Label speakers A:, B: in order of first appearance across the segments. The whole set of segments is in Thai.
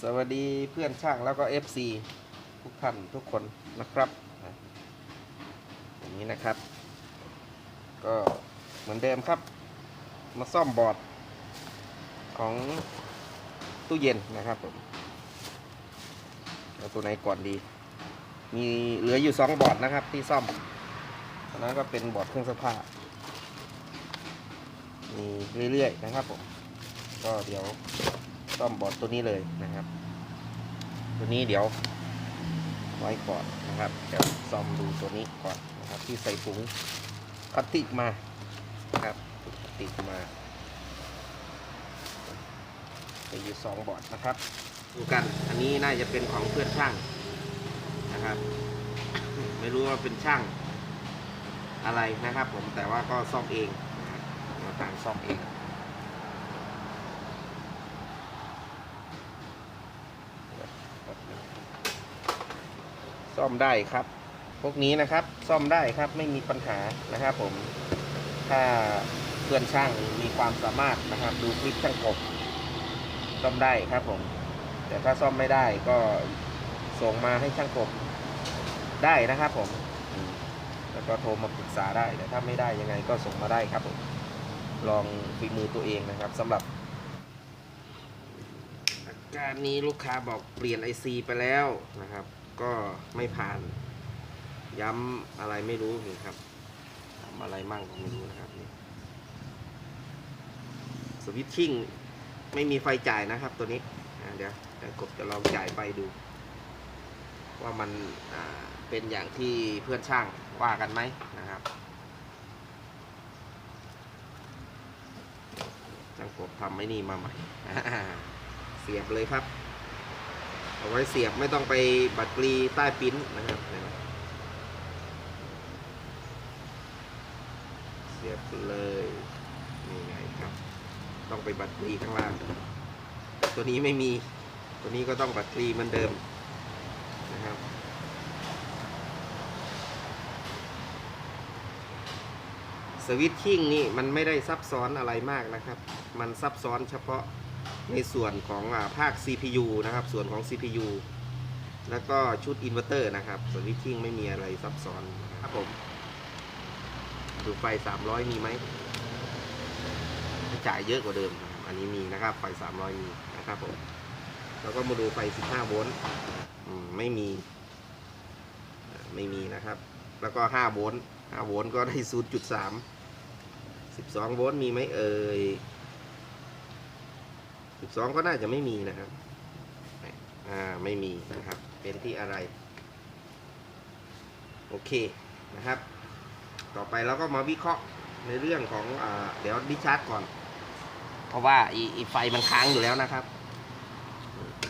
A: สวัสดีเพื่อนช่างแล้วก็ FC ทุกท่านทุกคนนะครับอย่างนี้นะครับ ก็เหมือนเดิมครับ มาซ่อมบอร์ดของตู้เย็นนะครับผมเอาตัวไหนก่อนดี มีเหลืออยู่สองบอร์ดนะครับ ที่ซ่อมอันนั้นก็เป็นบอร์ดเครื่องซักผ้ามีเรื่อยๆนะครับผมก็เดี๋ยว ซ่อมบอร์ดตัวนี้เลยนะครับ ตัวนี้เดี๋ยวไว้ก่อนนะครับเดี๋ยวซ่อมดูตัวนี้ก่อนนะครับ ที่ใส่ถุงพลาสติกมานะครับพลาสติกมาจะอยู่สองบอร์ดนะครับดูกัน อันนี้น่าจะเป็นของเพื่อนช่างนะครับ ไม่รู้ว่าเป็นช่างอะไรนะครับ ผมแต่ว่าก็ซ่อมเองนะครับมาต่างซ่อมเอง ซ่อมได้ครับ พวกนี้นะครับ ซ่อมได้ครับไม่มีปัญหานะครับผมถ้าเพื่อนช่างมีความสามารถนะครับ ดูคลิปช่างกบซ่อมได้ครับผม แต่ถ้าซ่อมไม่ได้ก็ส่งมาให้ช่างกบได้นะครับผม แล้วก็โทรมาปรึกษาได้ แต่ถ้าไม่ได้ยังไงก็ส่งมาได้ครับผม ลองฝีมือตัวเองนะครับสำหรับอาการนี้ลูกค้าบอกเปลี่ยน IC ไปแล้วนะครับ ก็ไม่ผ่าน ย้ำอะไรไม่รู้นี่ครับทำอะไรมั่งก็ไม่รู้นะครับนี่สวิตชิ่งไม่มีไฟจ่ายนะครับตัวนี้เดี๋ยวเดี๋ยวกบจะลองจ่ายไฟดู ว่ามันเป็นอย่างที่เพื่อนช่างว่ากันไหมนะครับช่างกบทำไม่นี่มาใหม่เสียบเลยครับ เอาไว้เสียบไม่ต้องไปบัตรกรีใต้ปิ้นนะครับ เสียบเลยนี่ไงครับ ต้องไปบัตรกรีข้างล่าง ตัวนี้ไม่มี ตัวนี้ก็ต้องบัตรกรีเหมือนเดิมนะครับสวิตชิ่งนี่มันไม่ได้ซับซ้อนอะไรมากนะครับ มันซับซ้อนเฉพาะ ในส่วนของอภาค CPU นะครับ ส่วนของ CPU แล้วก็ชุดอินเวอร์เตอร์นะครับสวิตชิ่งไม่มีอะไรซับซ้อนนะครับผม ดูไฟ 300 มีไหมจ่ายเยอะกว่าเดิมครับอันนี้มีนะครับ ไฟ 300 มีนะครับผม แล้วก็มาดูไฟ 15 โวลต์ไม่มี ไม่มีนะครับ แล้วก็ 5 โวลต์ 5 โวลต์ก็ได้ 0.3 12 โวลต์มีไหมเอ่ย 12ก็น่าจะไม่มีนะครับ อ่า ไม่มีนะครับ เป็นที่อะไร โอเคนะครับ ต่อไปเราก็มาวิเคราะห์ในเรื่องของอ่าเดี๋ยวดิชาร์จก่อน เพราะว่าอีอีไฟมันค้างอยู่แล้วนะครับ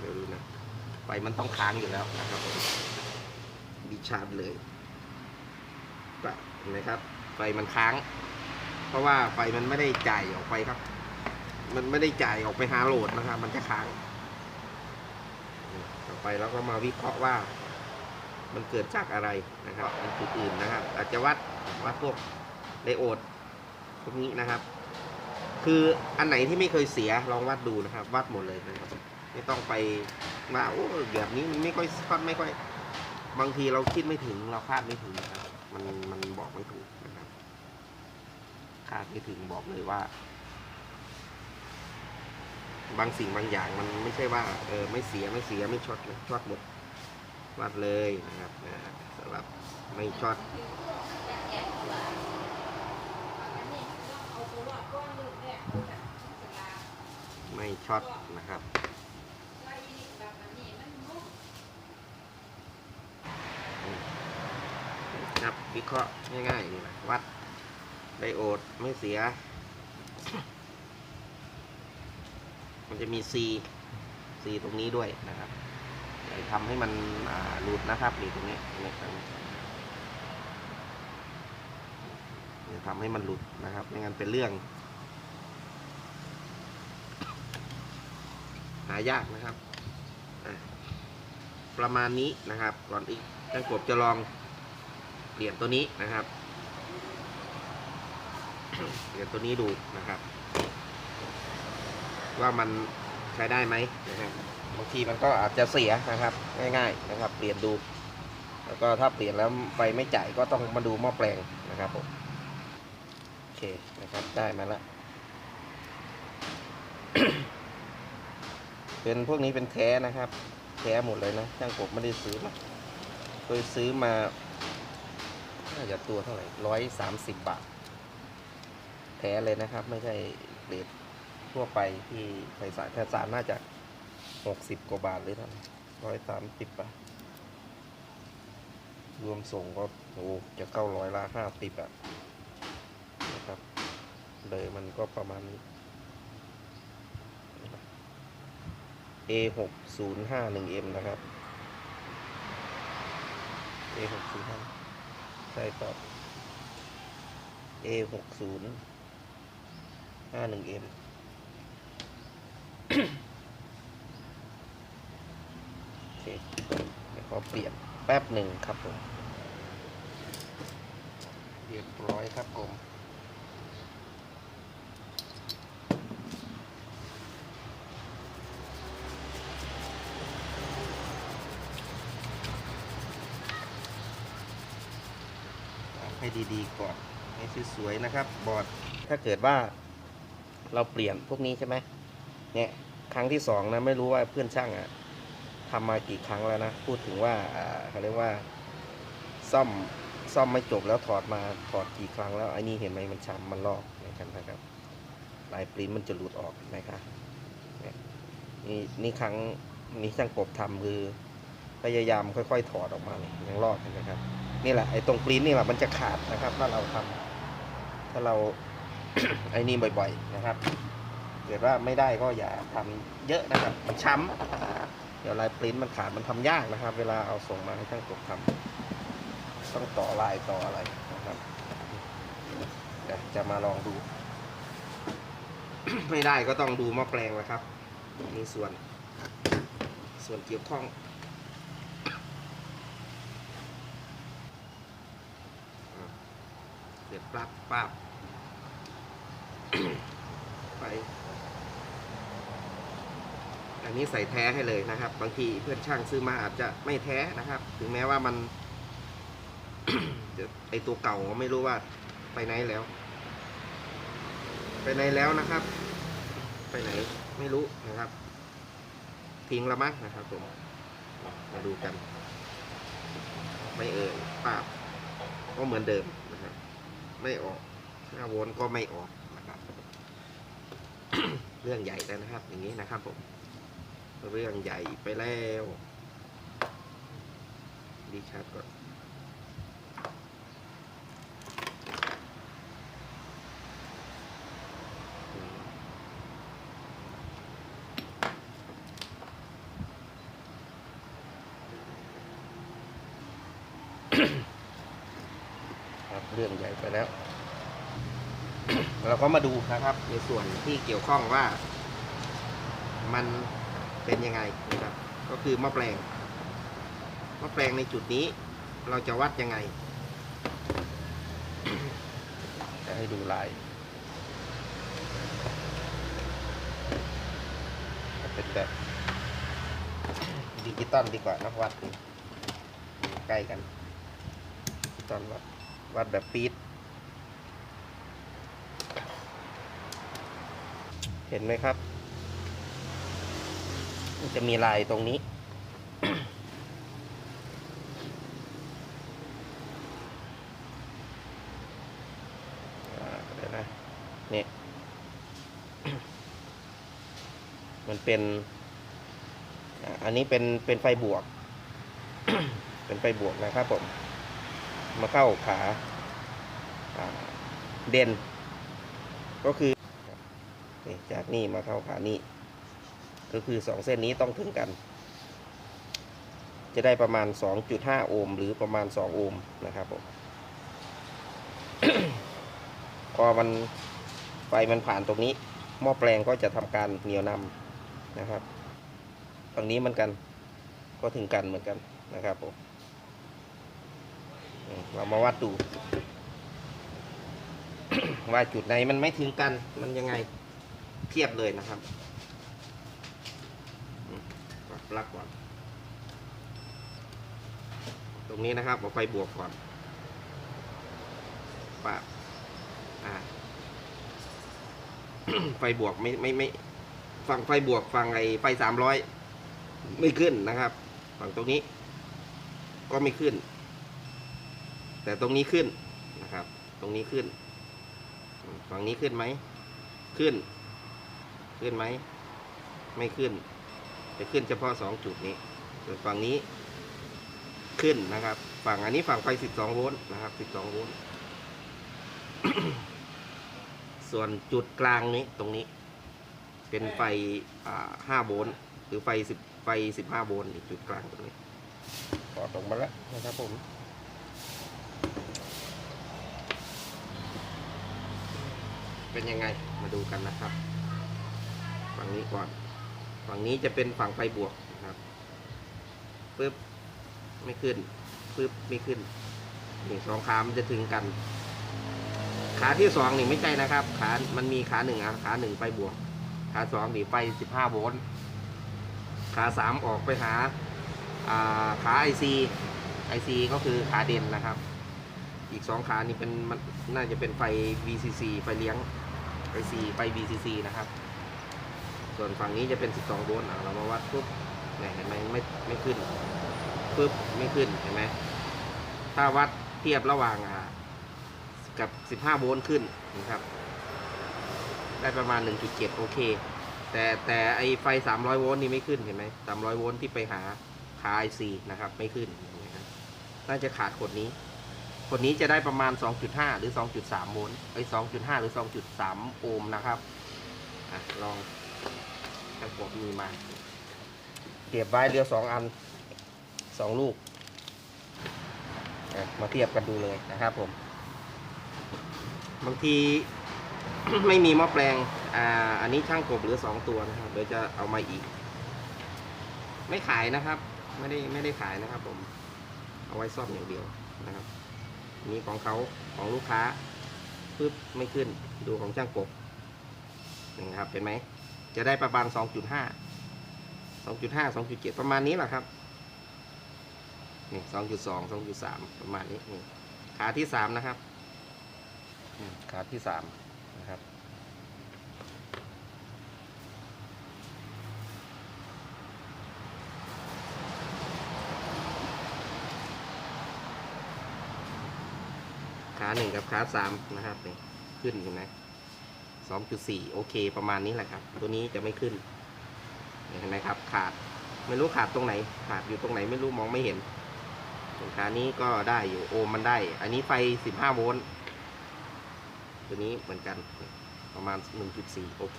A: เดี๋ยวดูนะ ไฟมันต้องค้างอยู่แล้วนะครับดิชาร์จเลยเห็นไหมครับ ไฟมันค้าง เพราะว่าไฟมันไม่ได้จ่ายออกไปครับ มันไม่ได้จ่ายออกไปหาโหลดนะครับ มันจะค้าง ต่อไปเราก็มาวิเคราะห์ว่า มันเกิดจากอะไรนะครับมันจุดอื่นนะครับ อาจจะวัดวัดพวกไดโอดพวกนี้นะครับ คืออันไหนที่ไม่เคยเสียลองวัดดูนะครับ วัดหมดเลยนะครับไม่ต้องไปว่าโอ้แบบนี้มันไม่ค่อยคาดไม่ค่อย บางทีเราคิดไม่ถึงเราคาดไม่ถึงนะครับ มันมันบอกไม่ถูกนะครับคาดไม่ถึงบอกเลยว่า บางสิ่งบางอย่างมันไม่ใช่ว่าเออไม่เสียไม่เสียไม่ช็อตช็อตหมดวัดเลยนะครับนะสำหรับไม่ช็อตไม่ช็อตนะครับครับวิเคราะห์ง่ายๆนี่นะวัดไดโอดไม่เสีย มันจะมี C C ตรงนี้ด้วยนะครับทำให้มันหลุดนะครับนี่ตรงนี้ตรงนี้ทำให้มันหลุดนะครับไม่งั้นเป็นเรื่อง หายากนะครับประมาณนี้นะครับ ก่อนอีกท่านกบจะลองเปลี่ยนตัวนี้นะครับเปลี่ยนตัวนี้ดูนะครับ ว่ามันใช้ได้ไหมนะครับบางทีมันก็อาจจะเสียนะครับ ง่าย ๆนะครับ เปลี่ยนดู แล้วก็ถ้าเปลี่ยนแล้วไฟไม่จ่ายก็ต้องมาดูหม้อแปลงนะครับผมโอเคนะครับได้มาแล้วเป็นพวกนี้เป็นแท้นะครับแท้หมดเลยนะช่างกบไม่ได้ซื้อมาเคยซื้อมาน่าจะตัวเท่าไหร่ร้อยสามสิบบาทแท้เลยนะครับ ไม่ใช่เกรด ทั่วไปที่ไฟสายแพทสาน่าจะหกสิบกว่าบาทหรือเท่าไหร่ร้อยสามสิบบาทรวมส่งก็โอ้จะเข้าร้อยละห้าสิบอะนะครับ เลยมันก็ประมาณนี้ A หกศูนย์ห้าหนึ่ง M นะครับ A หกศูนย์ห้าใช่ครับ A หกศูนย์ห้าหนึ่ง M โอ เคเดี๋ยวขอเปลี่ยนแป๊บหนึ่งครับผมเรียบร้อยครับผมให้ดีๆก่อนให้สวยๆนะครับ บอร์ดถ้าเกิดว่าเราเปลี่ยนพวกนี้ใช่ไหมเนี่ยครั้งที่สองนะไม่รู้ว่าเพื่อนช่างอะ ทำมากี่ครั้งแล้วนะ พูดถึงว่าเขาเรียกว่า ซ่อมซ่อมไม่จบแล้วถอดมาถอดกี่ครั้งแล้วไอ้นี่เห็นไหมมันช้ำมันลอกนะครับนะครับลายปริ้นมันจะหลุดออกนะครับนี่นี่ครั้งนี้ช่างกบทำคือพยายามค่อย ๆ ถอดออกมาเนี่ยยังลอกนไหมครับ นี่แหละไอ้ตรงปริ้นนี่แหละมันจะขาดนะครับ ถ้าเราทำถ้าเราไอ้นี่บ่อย ๆ นะครับเกิดว่าไม่ได้ก็อย่าทำเยอะนะครับ มันช้ำ เดี๋ยวลายปริ้นมันขาดมันทำยากนะครับ เวลาเอาส่งมาให้ช่างกบทำต้องต่อลายต่ออะไรนะครับเดี๋ยวจะมาลองดู ไม่ได้ก็ต้องดูหม้อแปลงนะครับมีส่วน ส่วนเกี่ยวข้องเสียบปลั๊กปั๊บไป อันนี้ใส่แท้ให้เลยนะครับ บางทีเพื่อนช่างซื้อมาอาจจะไม่แท้นะครับ ถึงแม้ว่ามันไอตัวเก่าก็ไม่รู้ว่าไปไหนแล้ว ไปไหนแล้วนะครับ ไปไหนไม่รู้นะครับ ทิ้งละมั้งนะครับผมมาดูกัน ไม่เอ่ยปาบก็เหมือนเดิมนะครับ ไม่ออก5โวลต์ก็ไม่ออกนะครับ เรื่องใหญ่แล้วนะครับ อย่างนี้นะครับผม เรื่องใหญ่ไปแล้วดีชาร์จก่อนครับเรื่องใหญ่ไปแล้ว เราก็มาดูนะครับ ในส่วนที่เกี่ยวข้องว่ามัน เป็นยังไงนะครับ ก็คือหม้อแปลงหม้อแปลงในจุดนี้เราจะวัดยังไง จะให้ดูลายเป็นแบบดิจิตอลดีกว่านะวัดใกล้กันดิจิตอลวัดวัดแบบปี๊ดเห็นไหมครับ จะมีลายตรงนี้ เดี๋ยวนะเนี่ยมันเป็น อันนี้เป็น เป็นไฟบวก เป็นไฟบวกนะครับผม มาเข้าขาเด่น ก็คือ จากนี่มาเข้าขานี่ ก็คือสองเส้นนี้ต้องถึงกัน จะได้ประมาณ 2.5 โอห์มหรือประมาณ 2 โอห์มนะครับผมพอมันไฟมันผ่านตรงนี้ หม้อแปลงก็จะทำการเหนียวนำนะครับฝั่งนี้เหมือนกัน ก็ถึงกันเหมือนกันนะครับผมเรามาวัดดูว่าจุดไหนมันไม่ถึงกันมันยังไงเทียบเลยนะครับ ปลั๊กก่อน ตรงนี้นะครับเอาไฟบวกก่อนปะอ่าไฟบวกไม่ไม่ไม่ฝั่งไฟบวกฝั่งไอไฟสามร้อยไม่ขึ้นนะครับ ฝั่งตรงนี้ ก็ไม่ขึ้น แต่ตรงนี้ขึ้นนะครับ ตรงนี้ขึ้น ฝั่งนี้ขึ้นไหม ขึ้น ขึ้นไหม ไม่ขึ้น จะขึ้นเฉพาะสองจุดนี้ ส่วนฝั่งนี้ขึ้นนะครับ ฝั่งอันนี้ฝั่งไฟ 12 โวลต์นะครับ 12 โวลต์ ส่วนจุดกลางนี้ตรงนี้ เป็นไฟอ่า5โวลต์หรือไฟ 10 ไฟ 15 โวลต์จุดกลางตรงนี้ก็ตรงมาแล้วนะครับผมเป็นยังไงมาดูกันนะครับ ฝั่งนี้ก่อน ฝั่งนี้จะเป็นฝั่งไฟบวกนะครับปึ๊บไม่ขึ้นปึ๊บไม่ขึ้นนี่สองขามันจะถึงกัน ขาที่สองนี่ไม่ใช่นะครับ ขา มันมีขาหนึ่งอะขาหนึ่งไฟบวก ขาสองนี่ไฟสิบห้าโวลต์ขาสามออกไปหาอ่าขาไอซีไอซีก็คือขาเด่นนะครับ อีกสองขานี่เป็นมันน่าจะเป็นไฟ VCC ไฟเลี้ยงไอซีไฟ VCC นะครับ ส่วนฝั่งนี้จะเป็น 12 โวลต์เรามาวัดปุ๊บเนี่ยเห็นไหมไม่ไม่ขึ้นปุ๊บไม่ขึ้นเห็นไหมถ้าวัดเทียบระหว่างกับ 15 โวลต์ขึ้นนะครับ ได้ประมาณ 1.7 โอเค แต่แต่ไอไฟ 300 โวลต์นี่ไม่ขึ้นเห็นไหม300 โวลต์ที่ไปหาขา IC นะครับ ไม่ขึ้นนะครับน่าจะขาดขดนี้ขดนี้จะได้ประมาณ 2.5 หรือ 2.3 โวลต์ไอ2.5 หรือ 2.3 โอห์มนะครับอะลอง ทางผมมีมาเก็บไว้เรือสองอันสองลูก มาเทียบกันดูเลยนะครับผม บางทีไม่มีหม้อแปลงอ่าอันนี้ช่างกบเหลือสองตัวนะครับ เดี๋ยวจะเอามาอีก ไม่ขายนะครับ ไม่ได้ไม่ได้ขายนะครับ ผม เอาไว้ซ่อมอย่างเดียวนะครับ นี่ของเขาของลูกค้าปึ๊บไม่ขึ้น ดูของช่างกบนี่ครับเห็นไหม จะได้ประมาณ 2.5 2.5 2.7 ประมาณนี้แหละครับนี่2.2 2.3 ประมาณนี้นี่ขาที่ 3 นะครับขาที่ 3 นะครับขาหนึ่งกับขาสามนะครับนี่ขึ้นเห็นไหม สองจุดสี่โอเค ประมาณนี้แหละครับ ตัวนี้จะไม่ขึ้น เห็นไหมครับ ขาด ไม่รู้ขาดตรงไหน ขาดอยู่ตรงไหนไม่รู้มองไม่เห็นส่วนขานี้ก็ได้อยู่โอมมันได้ อันนี้ไฟสิบห้าโวลต์ ตัวนี้เหมือนกัน ประมาณหนึ่งจุดสี่โอเค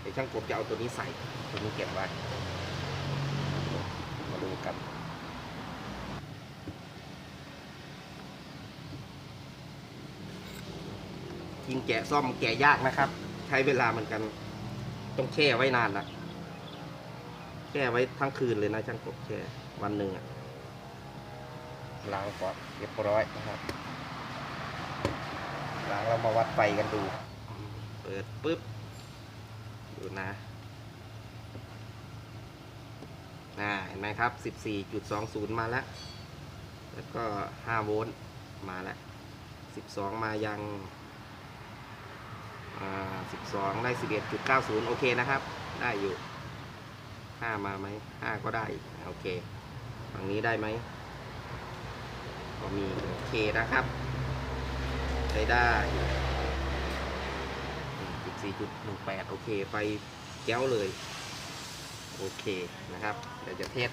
A: เดี๋ยวช่างกบจะเอาตัวนี้ใส่ ตัวนี้เก็บไว้ มาดูกัน ยิงแกะซ่อมแกะยากนะครับ ใช้เวลาเหมือนกัน ต้องแช่ไว้นานนะแช่ไว้ทั้งคืนเลยนะช่างกบแช่วันหนึ่งอะล้างก่อนเรียบร้อยนะครับล้างเรามาวัดไฟกันดู เปิดปุ๊บดูนะอ่าเห็นไหมครับ 14.20 มาแล้ว แล้วก็ 5 โวลต์ มาแล้ว 12 มายัง อ่าสิบสองได้สิบเอ็ดจุดเก้าศูนย์โอเคนะครับ ได้อยู่ห้ามาไหมห้าก็ได้โอเคฝั่งนี้ได้ไหมก็มีโอเคนะครับใช้ได้สิบสี่จุดหนึ่งแปดโอเคไฟแก้วเลย โอเคนะครับเดี๋ยวจะเทส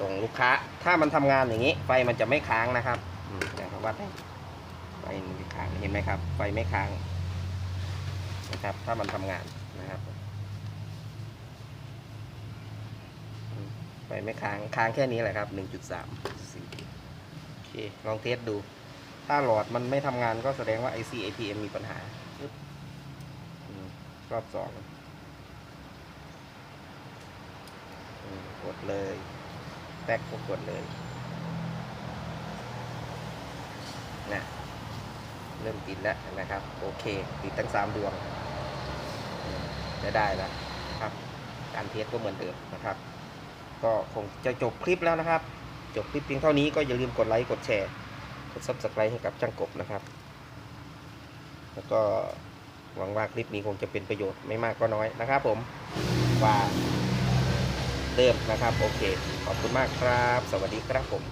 A: ส่งลูกค้า ถ้ามันทำงานอย่างนี้ ไฟมันจะไม่ค้างนะครับอืมนะครับวัดให้ไฟมันไม่ค้างเห็นไหมครับ ไฟไม่ค้าง นะครับ ถ้ามันทำงานนะครับ ไปไม่ค้างค้างแค่นี้แหละครับ 1.3 4โอเคลองเทสดู ถ้าหลอดมันไม่ทำงานก็แสดงว่า IC ATM มีปัญหาปึ๊บอืมรอบสองกดเลยแตกก็กดเลยนะเริ่มติดแล้วนะครับ โอเค ติดทั้งสามดวง จะได้แล้วครับการเทสก็เหมือนเดิมนะครับ ก็คงจะจบคลิปแล้วนะครับ จบคลิปเพียงเท่านี้ก็อย่าลืมกดไลค์กดแชร์กด subscribe ให้กับช่างกบนะครับ แล้วก็หวังว่าคลิปนี้คงจะเป็นประโยชน์ไม่มากก็น้อยนะครับผมว่าเริ่มนะครับ โอเค ขอบคุณมากครับ สวัสดีครับผม